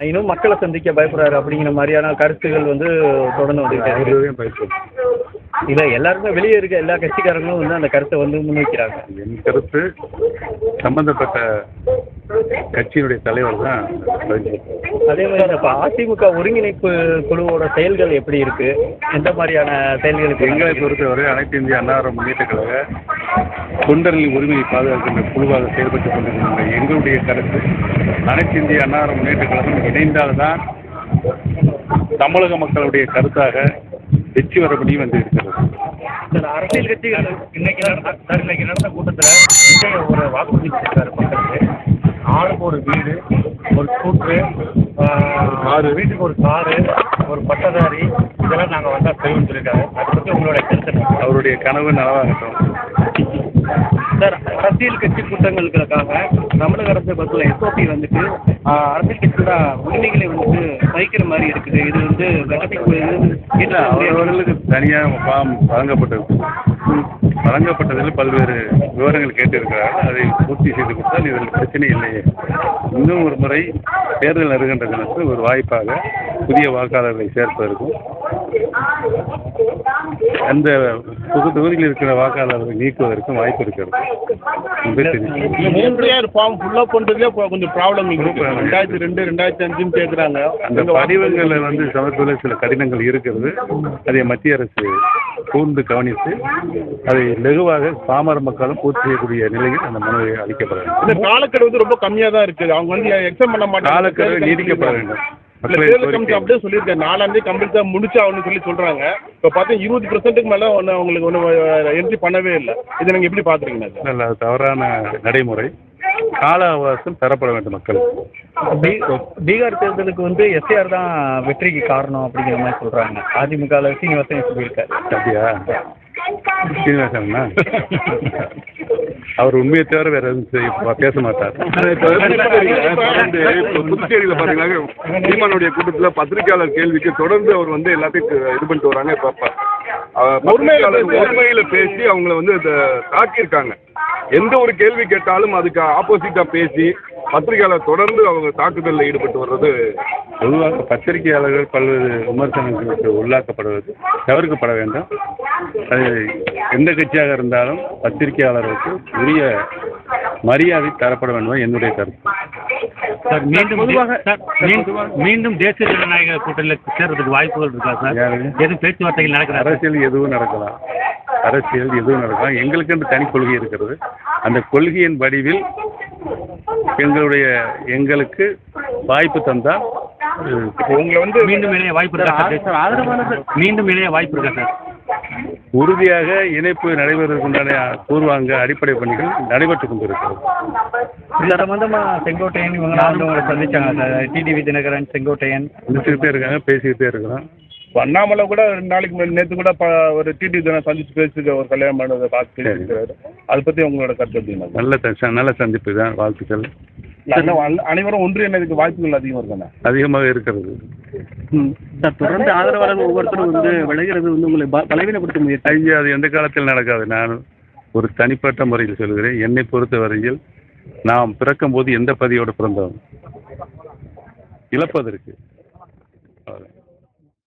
இன்னும் மக்களை சந்திக்க பயப்படுறாரு அப்படிங்கிற மாதிரியான கருத்துகள் வந்து தொடர்ந்து வந்துகிட்டே இல்லை எல்லாருமே வெளியே இருக்க எல்லா கட்சிக்காரங்களும் வந்து அந்த கருத்தை வந்து முன்வைக்கிறாங்க. என் கருத்து சம்பந்தப்பட்ட கட்சியினுடைய தலைவர் தான் அதே மாதிரி இப்போ அதிமுக ஒருங்கிணைப்பு குழுவோட செயல்கள் எப்படி இருக்கு? எந்த மாதிரியான செயல்களுக்கு எங்களை பொறுத்தவரை அனைத்து இந்திய அன்னார முன்னேற்ற கழக தொண்டர்களின் உரிமையை பாதுகாக்கின்ற குழுவாக செயல்பட்டுக் கொண்டிருக்கின்ற எங்களுடைய கருத்து அனைத்து இந்திய அன்னார முன்னேற்ற கழகம் இணைந்தால்தான் தமிழக மக்களுடைய கருத்தாக வெற்றி வர முடியும் என்று இருக்கிறது. சார் அரசியல் கட்சிகள் இன்னைக்கு நடந்த சார் இன்னைக்கு நடந்த கூட்டத்தில் விஜய் ஒரு வாக்குறுதி கொடுத்தாரு மக்களுக்கு. ஆளுக்கு ஒரு வீடு ஒரு ஸ்கூட்ரு ஆறு வீட்டுக்கு ஒரு காரு ஒரு பட்டதாரி இதெல்லாம் நாங்கள் வந்தால் செய்வோம்னு சொல்லியிருக்காரு. அதை பற்றி உங்களோட கருத்து? அவருடைய கனவு நனவாகட்டும். சார் அரசியல் கட்சி கூட்டங்களுக்காக தமிழக அரசு பஸ்ஸில் எஸ்ஓபி வந்துட்டு அரசியல் கட்சியோட உரிமைகளை வந்துட்டு சகிக்கிற மாதிரி இருக்குது. இது வந்து இல்லை அவர்களுக்கு தனியாக ஃபார்ம் வழங்கப்பட்டது வழங்கப்பட்டதில் பல்வேறு விவரங்கள் கேட்டிருக்கிறார் அதை பூர்த்தி செய்து கொடுத்தால் இதில் பிரச்சனை இல்லையே. இன்னும் ஒரு முறை தேர்தல் வருகின்ற தினத்தில் ஒரு வாய்ப்பாக புதிய வாக்காளர்களை சேர்ப்பதற்கும் அந்த தொகு தொகுதியில் இருக்கிற வாக்காளர்களை நீக்குவதற்கும் வாய்ப்பு இருக்கிறது. மூன்றையார் ஃபார்ம் ஃபுல்லா பண்றதுலயே இப்போ கொஞ்சம் ப்ராப்ளம் ரெண்டாயிரத்தி ரெண்டு ரெண்டாயிரத்தி அஞ்சுன்னு கேக்குறாங்க. அந்த படிவங்களை வந்து சமர்ப்பதில் சில கடினங்கள் இருக்கிறது. அதை மத்திய அரசு கூர்ந்து கவனித்து அதை லகுவாக பாமர மக்களும் பூர்த்தி செய்யக்கூடிய நிலையில் அந்த மனுவை அளிக்கப்பட வேண்டும். இந்த காலக்கெடு வந்து ரொம்ப கம்மியா தான் இருக்குது. அவங்க வந்து எக்ஸாம் பண்ண மாட்டாங்க. காலக்கெடு நீடிக்கப்பட வேண்டும். அப்படியே சொல்லியிருக்காங்க நாலாம் தேதி கம்ப்ளீட்டா முடிச்சாகணும்னு சொல்லி சொல்றாங்க. இப்போ பார்த்தா இருபது பர்சன்ட்டுக்கு மேல ஒன்று அவங்களுக்கு ஒன்றும் என்ட்ரி பண்ணவே இல்லை. இதை நீங்க எப்படி பாக்குறீங்க சார் நல்ல அது தவறான நடைமுறை. கால அவகாசம் தரப்பட வேண்டும் மக்களுக்கு பீ- பீகார் தேர்தலுக்கு வந்து எஸ்ஆர் தான் வெற்றிக்கு காரணம் அப்படிங்கிற மாதிரி சொல்றாங்க. அதிமுக சீனிவாசன் சொல்லியிருக்காரு அப்படியா? அவர் உண்மையை தவிர வேற எதுவும் பேச மாட்டார். புதுச்சேரியில் பார்த்தீங்கன்னா சீமானுடைய கூட்டத்தில் பத்திரிகையாளர் கேள்விக்கு தொடர்ந்து அவர் வந்து எல்லாத்தையும் இது பண்ணிட்டு வராங்க இப்போ பத்திரிகையாளர் ஒருமையில பேசி அவங்கள வந்து தாக்கியிருக்காங்க. எந்த ஒரு கேள்வி கேட்டாலும் அதுக்கு ஆப்போசிட்டா பேசி பத்திரிகையாளர் தொடர்ந்து அவங்க தாக்குதலில் ஈடுபட்டு வர்றது பொதுவாக பத்திரிகையாளர்கள் பல்வேறு விமர்சனங்களுக்கு உள்ளாக்கப்படுவது தவிர்க்கப்பட வேண்டும். அது எந்த கட்சியாக இருந்தாலும் பத்திரிகையாளர்களுக்கு உரிய மரியாதை தரப்பட வேண்டும் என்னுடைய கருத்து. சார் மீண்டும் சார், மீண்டும் மீண்டும் தேசிய ஜனநாயக கூட்டணியில் சேர்றதுக்கு வாய்ப்புகள் இருக்கா சார்? எதுவும் பேச்சுவார்த்தைகள் நடக்கிறா அரசியல் எதுவும் நடக்கலாம். அரசியல் எதுவும் நடக்கலாம். எங்களுக்கு என்று தனி கொள்கை இருக்கிறது. அந்த கொள்கையின் வடிவில் எங்களுடைய எங்களுக்கு வாய்ப்பு தந்தால் உங்களை வந்து மீண்டும் இணைய வாய்ப்பு இருக்கா சார் மீண்டும் இணைய வாய்ப்பு இருக்கா சார்? உறுதியாக இணைப்பு நடைபெறுவதற்குண்டான பூர்வாங்க அடிப்படை பணிகள் நடைபெற்றுக் கொண்டிருக்கிறது. இந்த சம்பந்தமா செங்கோட்டையன் வந்து உங்களை சந்திச்சாங்க சார். டிடிவி தினகரன் செங்கோட்டையன். சந்திச்சுக்கிட்டே இருக்காங்க பேசிக்கிட்டே இருக்கிறோம் அண்ணாமலை கூட ரெண்டு நாளைக்கு முன்னாடி நேற்று கூட ப- ஒரு டிடி தினம் சந்திச்சு பேசிட்டு ஒரு கல்யாணம் பண்ணதை பார்த்து பேசியிருக்கிறாரு. அதை பத்தி உங்களோட கருத்து நல்ல நல்ல சந்திப்பு தான் வாழ்த்துக்கள். அனைவரும் ஒன்று என்னதுக்கு வாய்ப்புகள் அதிகம் இருக்கானே அதிகமாக இருக்கிறது. சார் தொடர்ந்து ஆதரவாளர்கள் ஒவ்வொருத்தரும் வந்து விளைகிறது வந்து உங்களை பலவீனப்படுத்த முயற்சி ஐயா அது எந்த காலத்தில் நடக்காது. நான் ஒரு தனிப்பட்ட முறையில் சொல்கிறேன். என்னை பொறுத்தவரையில் நாம் பிறக்கும்போது எந்த பதியோடு பிறந்தோம்? இழப்பதற்கு.